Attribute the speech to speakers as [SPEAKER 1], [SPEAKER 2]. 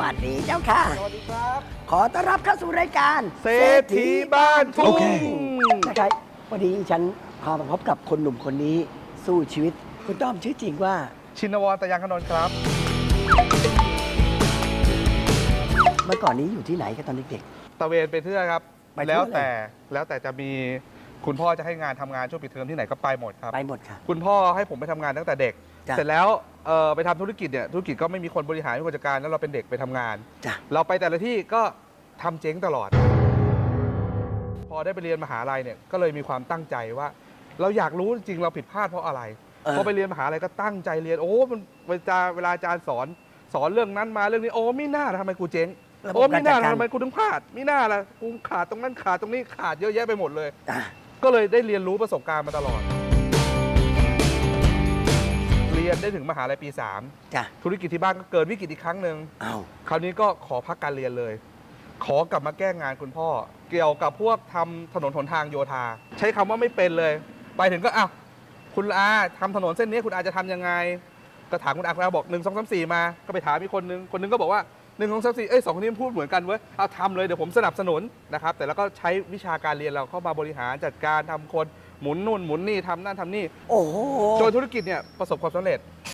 [SPEAKER 1] วัสดีเจ้าค่ะ
[SPEAKER 2] สวัสดีครับ
[SPEAKER 1] ขอต้อนรับเข้าสู่รายการ
[SPEAKER 2] เศรษฐีบ้านทุ่ง
[SPEAKER 1] โอเค นะครับวันนี้ฉันพามาพบกับคนหนุ่มคนนี้สู้ชีวิต คุณต้อมชื่อจริงว่า
[SPEAKER 2] ชินวรตะยังขนนท์ครับ
[SPEAKER 1] เมื่อก่อนนี้อยู่ที่ไหนกันตอนเด็ก
[SPEAKER 2] ตะเวนไปเที่ยวครับ
[SPEAKER 1] ไปเที่ยว
[SPEAKER 2] แล้วแต่แล้วแต่จะมีคุณพ่อจะให้งานทำงานช่วงปิดเทอมที่ไหนก็ไปหมดครับ
[SPEAKER 1] ๆ ไปหมดค่ะ
[SPEAKER 2] คุณพ่อให้ผมไปทำงานตั้งแต่เด็ก
[SPEAKER 1] จ้ะ
[SPEAKER 2] เสร็จแล้วเอ่อไปทำธุรกิจเนี่ยธุรกิจก็ไม่มีคนบริหารไม่มีคนจัดการแล้วเราเป็นเด็กไปทำงาน
[SPEAKER 1] จ้ะ
[SPEAKER 2] เราไปแต่ละที่ก็ทำเจ๊งตลอด พอได้ไปเรียนมหาลัยเนี่ยก็เลยมีความตั้งใจว่า เราอยากรู้จริงๆเราผิดพลาดเพราะอะไร
[SPEAKER 1] เออ
[SPEAKER 2] พอไปเรียนมหาลัยก็ตั้งใจเรียนโอ้มันเวลาเวลาอาจารย์สอนสอนเรื่องนั้นมาเรื่องนี้โอ้ไม่น่าทำไมกูเจ๊ง
[SPEAKER 1] ระบบ
[SPEAKER 2] โอ้ไม่น่า
[SPEAKER 1] การจัดการ
[SPEAKER 2] ทำไมกูถึงพลาดไม่น่าละกูขาดตรงนั้นขาดตรงนี้ขาดเยอะแยะไปหมดเลย
[SPEAKER 1] อะ
[SPEAKER 2] ก็เลยได้เรียนรู้ประสบการณ์มาตลอดเรี ยนได้ถึงมหาลัยปี
[SPEAKER 1] จ้ะ
[SPEAKER 2] 3 ธุรกิจที่บ้านก็เกิดวิกฤตอีกครั้งหนึ่ง
[SPEAKER 1] เอา
[SPEAKER 2] คราวนี้ก็ขอพักการเรียนเลย ขอกลับมาแก้งานคุณพ่อ เกี่ยวกับพวกทำถนนหนทางโยธา ใช้คำว่าไม่เป็นเลย ไปถึงก็อ้าวคุณอาทำถนนเส้นนี้คุณอาจะทำยังไง ก็ถามคุณอาคุณอาบอกหนึ่งสองสามสี่มา ก็ไปถามอีกคนนึงคนนึงก็บอกว่าห นึ่งสองสามสี่เอ้ยสองคนนี้พูดเหมือนกันเว้ยเอาทำเลยเดี๋ยวผมสนับสนุนนะครับแต่แล้วก็ใช้วิชาการเรียนเราเข้ามาบริหารจัดการทำคนหมุนนู่นหมุนนี่ทำนั่นทำนี่
[SPEAKER 1] โอ้โห
[SPEAKER 2] จนธุรกิจเนี่ยประสบความสำเร็จ